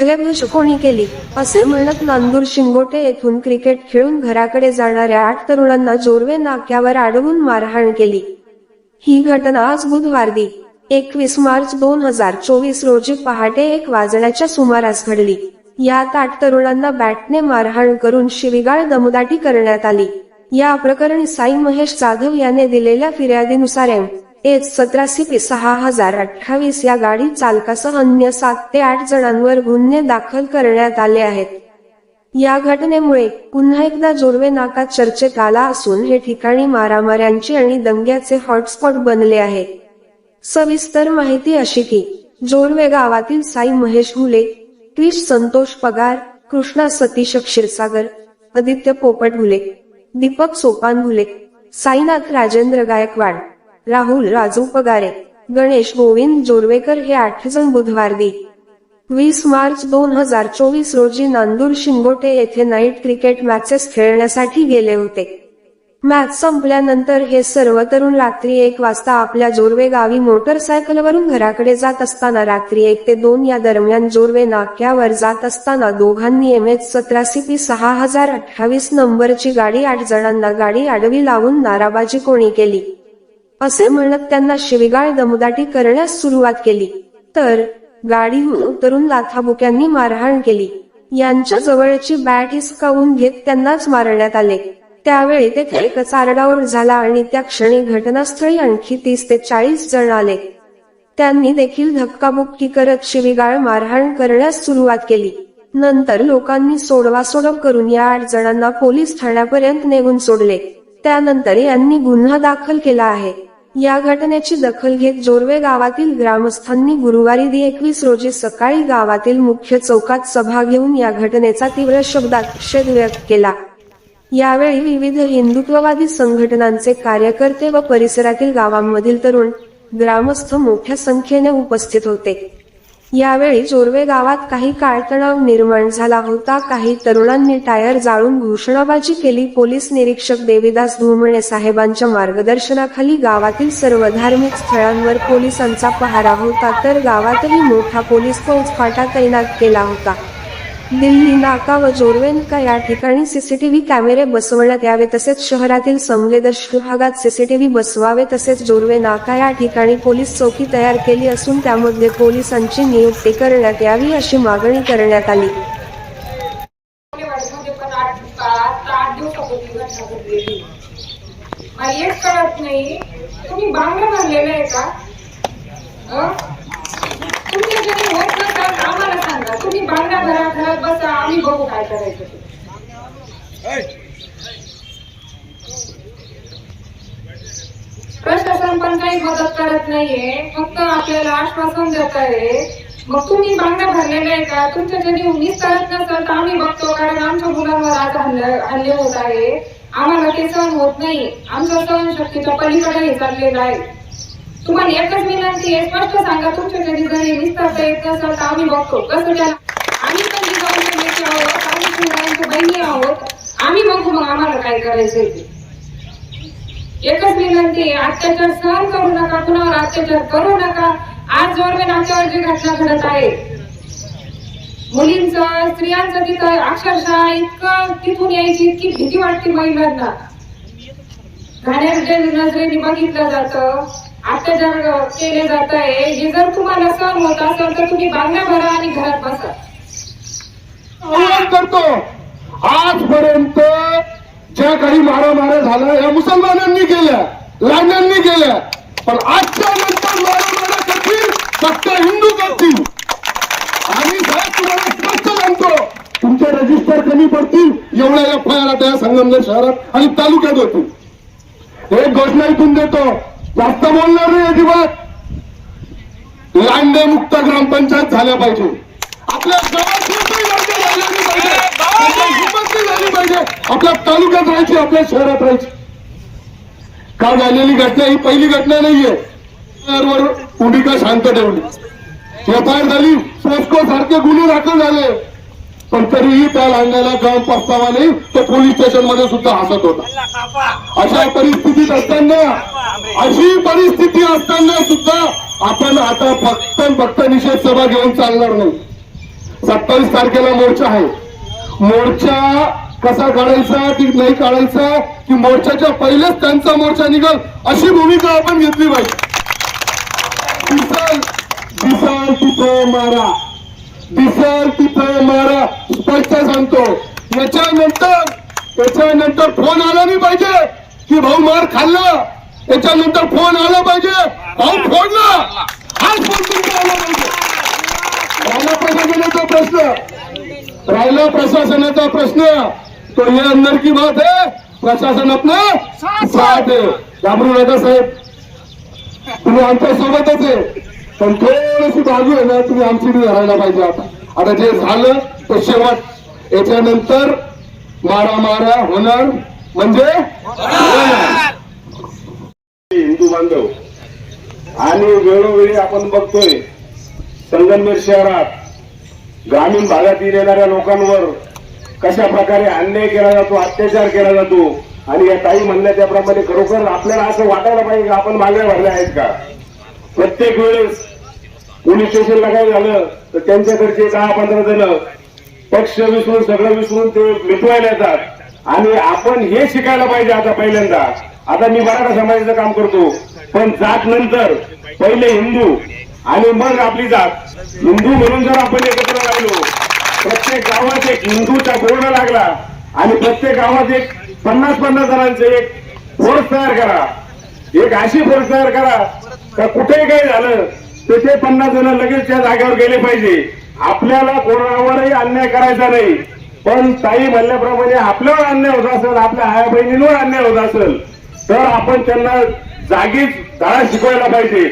भलेभूष कोणी केली. असे म्हणत नांदूर शिंगोटे येथून क्रिकेट खेळून घराकडे जाणाऱ्या आठ तरुणांना जोरवे नाक्यावर अडवून मारहाण केली. ही घटना आज बुधवारी एकवीस मार्च दोन हजार चोवीस रोजी पहाटे एक वाजण्याच्या सुमारास घडली. यात आठ तरुणांना बॅटने मारहाण करून शिवीगाळ दमदाटी करण्यात आली. या प्रकरणी साई महेश जाधव याने दिलेल्या फिर्यादीनुसार एम. एच सतराशे पी सहा हजार अठ्ठावीस या गाडी चालकासह अन्य सात ते आठ जणांवर गुन्हे दाखल करण्यात आले आहेत. या घटनेमुळे पुन्हा एकदा जोरवे नाका चर्चेत आला असून हे ठिकाणी मारामाऱ्यांची आणि दंग्याचे हॉटस्पॉट बनले आहे. सविस्तर माहिती अशी की जोरवे गावातील साई महेश मुले क्रिश संतोष पगार कृष्णा सतीश क्षीरसागर आदित्य पोपट घुले दीपक सोपान मुले साईनाथ राजेंद्र गायकवाड राहुल राजू पगारे गणेश गोविंद जोरवेकर हे आठ जण बुधवार दि वीस मार्च दोन हजार चोवीस रोजी नांदूर शिंगोटे येथे नाईट क्रिकेट मॅचेस खेळण्यासाठी गेले होते. मॅच संपल्यानंतर हे सर्व तरुण रात्री एक वाजता आपल्या जोरवे गावी मोटरसायकलवरून घराकडे जात असताना रात्री एक ते दोन या दरम्यान जोरवे नाक्यावर जात असताना दोघांनी एम एच सतराशे पी सहा हजार अठ्ठावीस नंबरची गाडी आठ जणांना गाडी आडवी लावून नाराबाजी कोणी केली. असे म्हणत त्यांना शिवीगाळ दमदाटी करण्यास सुरुवात केली. तर गाडीहून उतरून लाथाबुक्यांनी मारहाण केली. यांच्या जवळची बॅट हिसकावून घेत त्यांनाच मारण्यात आले. त्यावेळी तेथे एक झाला आणि त्या क्षणी घटनास्थळी आणखी तीस ते चाळीस जण आले. त्यांनी देखील धक्काबुक्की करत शिवीगाळ मारहाण करण्यास सुरुवात केली. नंतर लोकांनी सोडवा सोडव करून या आठ जणांना पोलीस ठाण्यापर्यंत नेऊन सोडले. त्यानंतर यांनी गुन्हा दाखल केला आहे. या घटनेची दखल घेत जोरवे गावातील ग्रामस्थांनी गुरुवारी दि एकवीस रोजी सकाळी गावातील मुख्य चौकात सभा घेऊन या घटनेचा तीव्र शब्दात निषेध व्यक्त केला. यावेळी विविध हिंदुत्ववादी संघटनांचे कार्यकर्ते व परिसरातील गावांमधील तरुण ग्रामस्थ मोठ्या संख्येने उपस्थित होते. यावेळी जोरवे गावात काही काळ तणाव निर्माण झाला होता. काही तरुणांनी टायर जाळून घोषणाबाजी केली. पोलीस निरीक्षक देवीदास धुमणे साहेबांच्या मार्गदर्शनाखाली गावातील सर्व धार्मिक स्थळांवर पोलिसांचा पहारा होता. तर गावातही मोठा पोलीस फौजफाटा तैनात केला होता. दिल्ली नाका व जोरवेनका या ठिकाणी सीसीटीव्ही कॅमेरे बसवण्यात यावे? तसेच शहरातील संवेदनशील भागात सीसीटीव्ही बसवावे? तसेच जोरवे नाका या ठिकाणी पोलीस चौकी तयार केली असून त्यामध्ये पोलिसांची नियुक्ती करण्यात यावी अशी मागणी करण्यात आली. तुम्ही बांगडा बांधलेला आहे का? अं? आम्हाला सांगा तुम्ही बांगला भरा घरात बसा आम्ही बघू काय करायचं ते. प्रशासन पण काही मदत करत नाहीये फक्त आपल्याला आश्वासन देत आहे मग तुम्ही बांगड्या भरलेलं आहे का तुमच्या जरी उन्नीस करत नसेल तर आम्ही बघतो कारण आमच्या मुलांवर आज हल्ले हल्ले होत आहे आम्हाला ते सहन होत नाही आमचा आमच्या सहनशक्तीच्या पलीकडे हे चाललेलं आहे तुम्हाला एकच विनंती आहे स्पष्ट सांगा तुमच्या घरी जरी विस्तारता येत असेल तर आम्ही बघतो. कसं त्याला आम्ही पण जिजाऊच्या लेकी आहोत आम्ही शिवरायांच्या बहिणी आहोत. आम्ही बघू मग आम्हाला काय करायचंय ते. एकच विनंती आहे अत्याचार सहन करू नका कुणावर अत्याचार करू नका. आज जोरवे आमच्यावर जी घटना घडत आहे मुलींचं स्त्रियांचं तिथं अक्षरशः इतकं तिथून यायची इतकी भीती वाटते महिलांना. घाण्याच्या नजरेने बघितलं जातं आता जर केले जात आहे हे जर तुम्हाला सहन होत असेल तर तुम्ही बांगड्या भरा आणि घरात बसा. आवाहन करतो. आजपर्यंत ज्या काही मारामाऱ्या झाल्या या मुसलमानांनी केल्या लांड्यांनी केल्या पण आजच्या नंतर मारामाऱ्या करतील फक्त हिंदू करतील. आणि साहेब तुम्हाला स्पष्ट सांगतो तुमचे रजिस्टर कमी पडतील एवढ्या एफ आय आर आता या संगमनेर शहरात आणि तालुक्यात होतील. एक घोषणा इथून देतो. जास्त बोलणार नाही अजिबात. लांडे मुक्त ग्रामपंचायत झाल्या पाहिजे. आपल्या झाली पाहिजे. आपल्या तालुक्यात राहायची आपल्या शहरात राहायची. का झालेली घटना ही पहिली घटना नाहीये. भूमिका शांत ठेवली? एफ आय झाली पोस्को सारखे गुन्हे दाखल झाले. पण तरीही त्या लांड्याला नाही. तो पोलीस स्टेशनमध्ये सुद्धा हसत होता. अशा परिस्थितीत असताना अशी परिस्थिती असताना सुद्धा आपण आता फक्त फक्त निषेध सभा घेऊन चालणार नाही. सत्तावीस तारखेला मोर्चा आहे. मोर्चा कसा काढायचा की नाही काढायचा की मोर्चाच्या पहिलेच त्यांचा मोर्चा निघल अशी भूमिका आपण घेतली पाहिजे. दिसल दिसल तिथं मारा. दिसल तिथं मारा. स्पष्ट सांगतो. याच्यानंतर त्याच्यानंतर फोन आला नाही पाहिजे. की भाऊ मार खाल्ला. त्याच्यानंतर फोन आला पाहिजे. भाऊ फोडला. हाच फोन तुमचा आला पाहिजे. राहिला प्रशासनाचा प्रश्न. राहिला प्रशासनाचा प्रश्न. तो ये अंदर की बात है प्रशासन अपना साथ है घाबरू नका साहेब. तुम्ही आमच्या सोबतच आहे. पण थोडीशी बाजू आहे ना तुम्ही आमची धरायला पाहिजे आता. आता जे झालं ते शेवट. याच्यानंतर मारा मारा होणार म्हणजे हिंदू बांधव आणि वेळोवेळी आपण बघतोय संगमनेर शहरात ग्रामीण भागातील येणाऱ्या लोकांवर कशा प्रकारे अन्याय केला जातो अत्याचार केला जातो आणि या ताई म्हणल्या त्याप्रमाणे खरोखर आपल्याला असं वाटायला पाहिजे आपण मागण्या भरल्या आहेत का? प्रत्येक वेळेस पोलीस स्टेशनला काय झालं तर त्यांच्याकडचे दहा पंधरा जण पक्ष विसरून सगळं विसरून ते मिटवायला येतात. आणि आपण हे शिकायला पाहिजे आता पहिल्यांदा. आता मी मराठा समाजाचं काम करतो. पण जात नंतर पहिले हिंदू आणि मग आपली जात. हिंदू म्हणून जर आपण एकत्र राहिलो प्रत्येक गावात एक हिंदूचा बोर्ड लागला आणि प्रत्येक गावात एक पन्नास पन्नास जणांचे एक फोर्स तयार करा. एक अशी फोर्स तयार करा का कुठेही काही झालं तर ते पन्नास जण लगेच त्या जागेवर गेले पाहिजे. आपल्याला कोणावरही अन्याय करायचा नाही. पण ताई म्हणल्याप्रमाणे आपल्यावर अन्याय होत असेल आपल्या आया बहिणींवर अन्याय होत असेल तर आपण त्यांना जागीच धडा शिकवायला पाहिजे.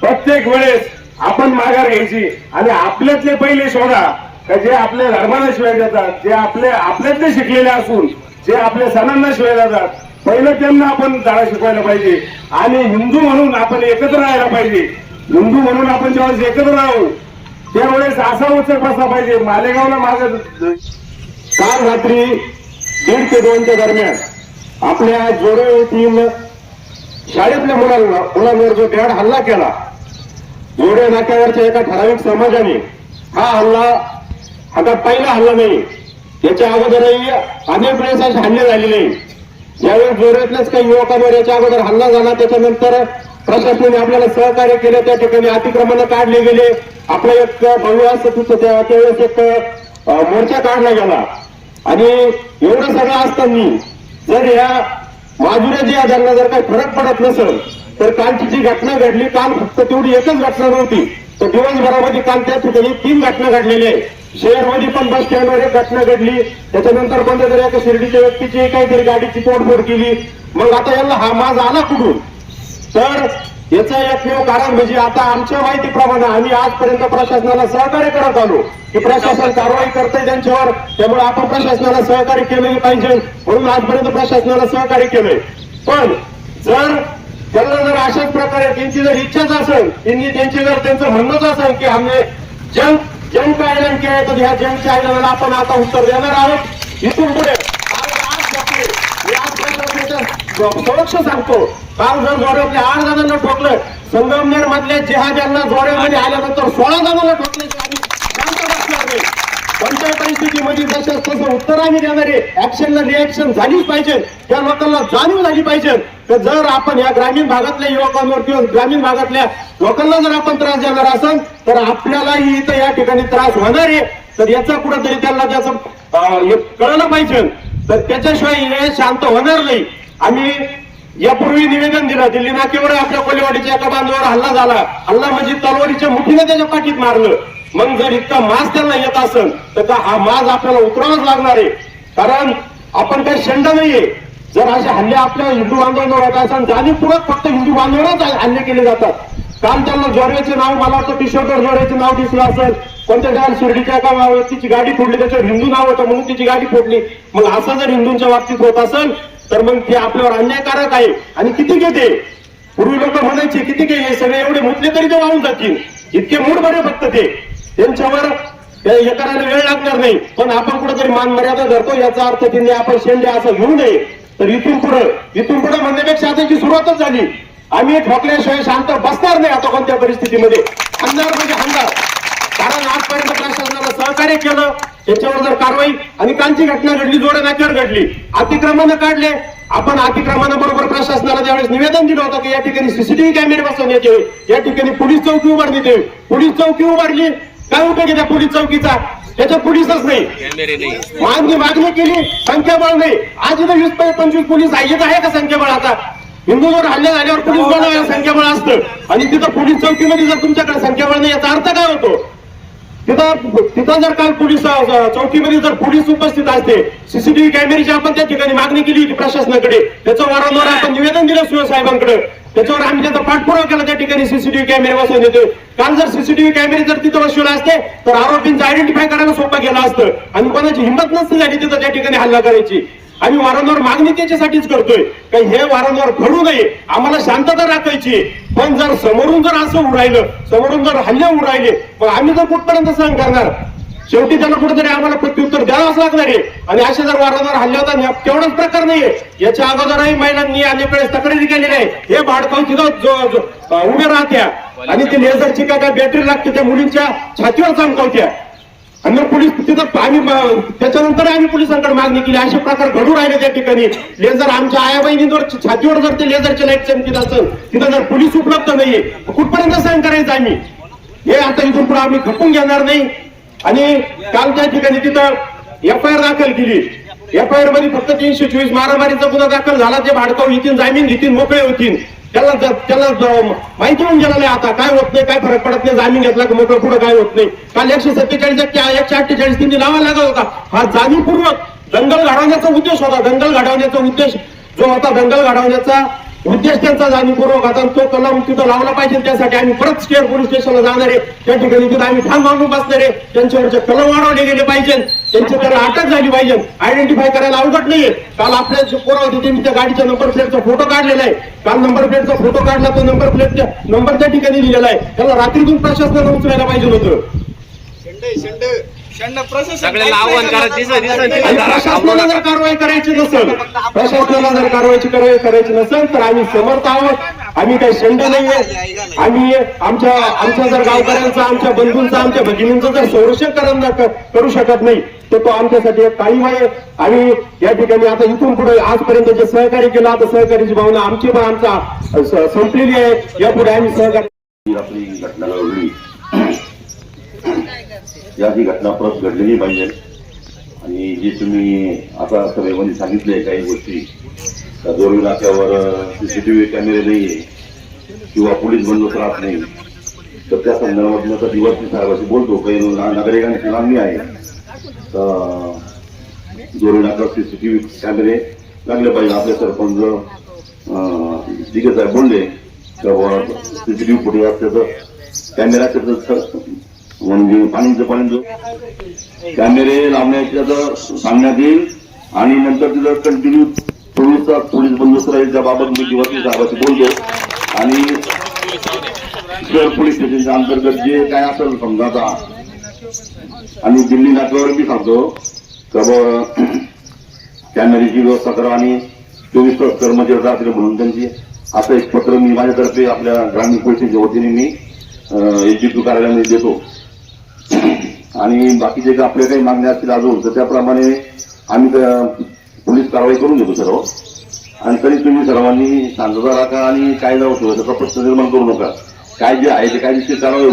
प्रत्येक वेळेस आपण माघार घ्यायची आणि आपल्यातले पहिले शोधा का जे आपल्या धर्माला शिवाय देतात जे आपले आपल्यातले शिकलेले असून जे आपल्या सणांना शिवाय देतात पहिलं त्यांना आपण धडा शिकवायला पाहिजे. आणि हिंदू म्हणून आपण एकत्र राहायला पाहिजे. हिंदू म्हणून आपण जेव्हा एकत्र राहू त्यावेळेस असा उत्सव बसला पाहिजे. मालेगावला माग काल रात्री दीड ते दोनच्या दरम्यान आपल्या जोडे येथील शाळेतल्या मुलांना मुलांवर जो भ्याड हल्ला केला जोडे नाक्यावरच्या एका ठराविक समाजाने हा हल्ला आता पहिला हल्ला नाही याच्या अगोदरही अनेक वेळेस हल्ले झालेले. यावेळी जोड्यातल्याच काही युवकांवर याच्या अगोदर हल्ला झाला त्याच्यानंतर प्रशासनाने आपल्याला सहकार्य केलं त्या ठिकाणी अतिक्रमण काढले गेले. आपलं एक भव्य असं त्यावेळेस एक मोर्चा काढला गेला. आणि एवढं सगळं असताना जर या माजुऱ्या जी त्यांना जर काही फरक पडत नसेल तर कालची जी घटना घडली काल फक्त तेवढी एकच घटना नव्हती तर दिवसभरामध्ये काल त्या ठिकाणी तीन घटना घडलेल्या आहे. शहरमध्ये पण बस स्टँडवर एक घटना घडली त्याच्यानंतर पण जर एका शिर्डीच्या व्यक्तीची काहीतरी गाडीची तोडफोड केली मग आता यांना हा माज आला कुठून? तर याचं एकमेव कारण म्हणजे आता आमच्या माहितीप्रमाणे आम्ही आजपर्यंत प्रशासनाला सहकार्य करत आलो की प्रशासन कारवाई करतंय त्यांच्यावर. त्यामुळे आपण प्रशासनाला सहकार्य केलेलं पाहिजे म्हणून आजपर्यंत प्रशासनाला सहकार्य केलंय. पण जर त्यांना जर अशाच प्रकारे त्यांची जर इच्छाच असेल त्यांनी त्यांची जर त्यांचं म्हणणंच असेल की आम्ही जंग जंग आयलंड केलं तर ह्या जंगच्या ऐलानाला आपण आता उत्तर देणार आहोत. इथून पुढे आज आज बापरे, मी आज प्रशासनाचं सांगतो. काल जर जोड्यातल्या आठ जणांना ठोकलं. संगमनेर मधल्या जिहाद्यांना जोड्यामध्ये आल्यानंतर सोळा जणांना ठोकल्याचे कोणत्या परिस्थितीमध्ये जसं तसं उत्तर आम्ही देणारे. ऍक्शनला रिॲक्शन झालीच पाहिजे. त्या लोकांना जाणीव झाली पाहिजे. तर जर आपण या ग्रामीण भागातल्या युवकांवर किंवा ग्रामीण भागातल्या लोकांना जर आपण त्रास देणार असेल तर आपल्यालाही इथं या ठिकाणी त्रास होणार आहे. तर याचा कुठंतरी त्यांना त्याचं कळलं पाहिजे. तर त्याच्याशिवाय हे शांत होणार नाही. आम्ही यापूर्वी निवेदन दिलं दिल्ली नाक्यावर आपल्या कोलेवाडीच्या एका बांधवावर हल्ला झाला. हल्ला म्हणजे तलवारीच्या मुठीने त्याच्या पाठीत मारलं. मग जर इतका मास त्यांना येत असेल तर हा माज आपल्याला उतरावाच लागणार आहे? कारण आपण काही शंड नाहीये. जर असे हल्ले आपल्या हिंदू बांधवांवर होत असेल जाणीवपूर्वक फक्त हिंदू बांधवांवरच हल्ले केले जातात. काल त्यांना ज्वारीचे नाव मला वाटतं टी शर्टवर नाव दिसलं असेल. कोणत्या ठिकाणी शिर्डीच्या एका व्यक्तीची गाडी फोडली त्याच्यावर हिंदू नाव होतं म्हणून तिची गाडी फोडली. मग असं जर हिंदूंच्या बाबतीत होत असेल तर मग ते आपल्यावर अन्यायकारक आहे. आणि किती घेते? पूर्वी लोक म्हणायचे किती काही हे सगळे एवढे मुतले तरी ते वाहून जातील. इतके मूड बरे फक्त ते. त्यांच्यावर हे करायला वेळ लागणार नाही. पण आपण कुठेतरी मान मर्यादा धरतो याचा अर्थ त्यांनी आपण शेंडे असं घेऊ नये. तर इथून पुढं इथून पुढे म्हणण्यापेक्षा आता सुरुवातच झाली. आम्ही ठोकल्याशिवाय शांत बसणार नाही आता कोणत्या परिस्थितीमध्ये. अंधार म्हणजे अंधार कारण आजपर्यंत प्रशासनाला सहकार्य केलं. त्याच्यावर जर कारवाई आणि कालची घटना घडली जोडे नाक्यावर घडली अतिक्रमण काढले आपण अतिक्रमणाबरोबर प्रशासनाला ज्यावेळेस निवेदन दिलं होतं की या ठिकाणी सीसीटीव्ही कॅमेरे बसवण्यात यावे या ठिकाणी पोलीस चौकी उभारण्यात यावी पोलीस चौकी उभारली काय उपयोग त्या पोलीस चौकीचा? त्याच्यात पोलीसच नाही. मागणी मागणी केली संख्याबळ नाही. आज इथं वीस पंचवीस पोलीस इथं आहे का संख्याबळ आता? हिंदूवर हल्ले झाल्यावर पोलीस बनवायला संख्याबळ असतं. आणि तिथं पोलीस चौकीमध्ये जर तुमच्याकडे संख्याबळ नाही याचा अर्थ काय होतो? तिथं तिथं जर काल पोलीस चौकीमध्ये जर पोलीस उपस्थित असते सीसीटीव्ही कॅमेऱ्याची आपण त्या ठिकाणी मागणी केली होती प्रशासनाकडे. त्याचं वारंवार आपण निवेदन दिलं सुयो साहेबांकडे. त्याच्यावर आम्ही त्याचा पाठपुरावा केला त्या ठिकाणी सीसीटीव्ही कॅमेरे बसवून देतो काल जर सीसीटीव्ही कॅमेरे जर तिथं बसवले असते तर आरोपींचं आयडेंटिफाय करायला सोपं गेलं असतं. आणि कोणाची हिंमत नसती झाली तिथं त्या ठिकाणी हल्ला करायची. आम्ही वारंवार मागणी त्याच्यासाठीच करतोय. काही हे वारंवार घडू नये. आम्हाला शांतता राखायची पण जर समोरून जर असं उडायलं राहिलं समोरून जर हल्ले उडायले राहिले मग आम्ही जर कुठपर्यंत सहन करणार? शेवटी त्यांना कुठेतरी आम्हाला प्रत्युत्तर द्यावंच लागणार आहे. आणि असे जर वारंवार हल्ले होता तेवढाच प्रकार नाहीये. याच्या अगोदरही महिलांनी अनेक वेळेस तक्रारी केलेली आहे हे भाडकाव तिथं जो- उभे राहत्या. आणि ते लेझरची काय काय बॅटरी लागते त्या मुलींच्या छातीवर चमकावत्या आणि मग पोलीस तिथं आम्ही त्याच्यानंतर आम्ही पोलिसांकडे मागणी केली. असे प्रकार घडू राहिले त्या ठिकाणी. लेझर आमच्या आया बहिणींवर छातीवर जर ते लेझरची लाइट चमकीत असेल तिथं जर पोलीस उपलब्ध नाहीये कुठपर्यंत सहन करायचं आम्ही? हे आता इथून पुढे आम्ही खपून घेणार नाही. आणि काल त्या ठिकाणी तिथं एफ आय आर दाखल केली. एफ आय आरमध्ये फक्त तीनशे चोवीस मारामारीचा गुन्हा दाखल झाला. ते भाडकाव येतील जामीन घेतील मोकळे होतील. त्याला ज- त्याला माहिती होऊन गेला नाही आता काय होत नाही काय फरक पडत नाही जामीन घेतला की मोकळं पुढे काय होत नाही. काल एकशे सत्तेचाळीस एकशे अठ्ठेचाळीस त्यांनी लावा लागत होता. हा जाणीवपूर्वक दंगल घडवण्याचा उद्देश होता. दंगल घडवण्याचा उद्देश जो होता दंगल घडवण्याचा उद्देश त्यांचा जाणीवपूर्वक आता आणि तो कलम तिथं लावला पाहिजे त्यासाठी आम्ही परत स्टेट पोलीस स्टेशनला जाणार आहे. त्या ठिकाणी तिथं आम्ही ठाम मागून बसणार आहे. त्यांच्यावरचे कलम वाढवले गेले पाहिजे त्यांची त्याला अटक झाली पाहिजे. आयडेंटिफाय करायला अवघड नाहीये. काल आपल्या जे पोरं होते त्यांनी त्या गाडीच्या नंबर प्लेटचा फोटो काढलेला आहे. काल नंबर प्लेटचा फोटो काढला तो नंबर प्लेटच्या नंबर त्या ठिकाणी दिलेला आहे. त्याला रात्रीतून प्रशासनाला उचलायला पाहिजे होतं. आव्हान प्रशासनाला जर कारवाई करायची नसेल प्रशासनाला जर कारवाईची कारवाई करायची नसेल तर आम्ही समर्थ आहोत. आम्ही काही शंड नाहीये. आम्ही आमच्या आमच्या जर गावकऱ्यांचा आमच्या बंधूंचा आमच्या भगिनींचं जर संरक्षण करू शकत नाही तर तो आमच्यासाठी एक काळीव आहे. आणि या ठिकाणी आता इथून पुढे आजपर्यंत जे सहकार्य केलं आता सहकार्याची भावना आमची पण आमचा संपलेली आहे. यापुढे आम्ही सहकार्य आपली घटना घडली या ही घटना परत घडलेली पाहिजे. आणि जे तुम्ही आता सभेमध्ये सांगितले काही गोष्टी त्या दोरवी नाक्यावर सीसीटीव्ही कॅमेरे नाहीये किंवा पोलीस बंदोबस्त राहत नाही. तर त्या संदर्भात मी आता दिवस साहेबाशी बोलतो. काही नागरिकांची मागणी आहे. तर दोरवी नाक्यावर सीसीटीव्ही कॅमेरे लागले पाहिजे. आपले सरपंच दिगे साहेब बोलले तर सीसीटीव्ही फुटेज असते तर कॅमेरा म्हणजे पाणीचं पाणी कॅमेरे लावण्याची सांगण्यात येईल आणि नंतर तिथं कंटिन्यू चोवीस तास पोलीस बंदोबस्त राहील त्याबाबत मी दिवसी साहेबाशी बोललो. आणि शहर पोलीस स्टेशनच्या अंतर्गत जे काय असेल समजा आता आणि दिल्ली नाक्यावर मी सांगतो तर कॅमेरीची व्यवस्था करा आणि चोवीस तास कर्मचारी राहतील म्हणून त्यांची. असं एक पत्र मी माझ्यातर्फे आपल्या ग्रामीण पोलिसांच्या वतीने मी एजीपी कार्यालयामध्ये देतो. आणि बाकीचे आपल्या काही मागण्या असतील अजून तर त्याप्रमाणे आम्ही पोलीस कारवाई करून घेतो सर्व. आणि तरी तुम्ही सर्वांनी शांतता राखा आणि कायदा होतो त्याचा प्रश्न निर्माण करू नका. काय जे आहे ते कायदेशीर कारवाई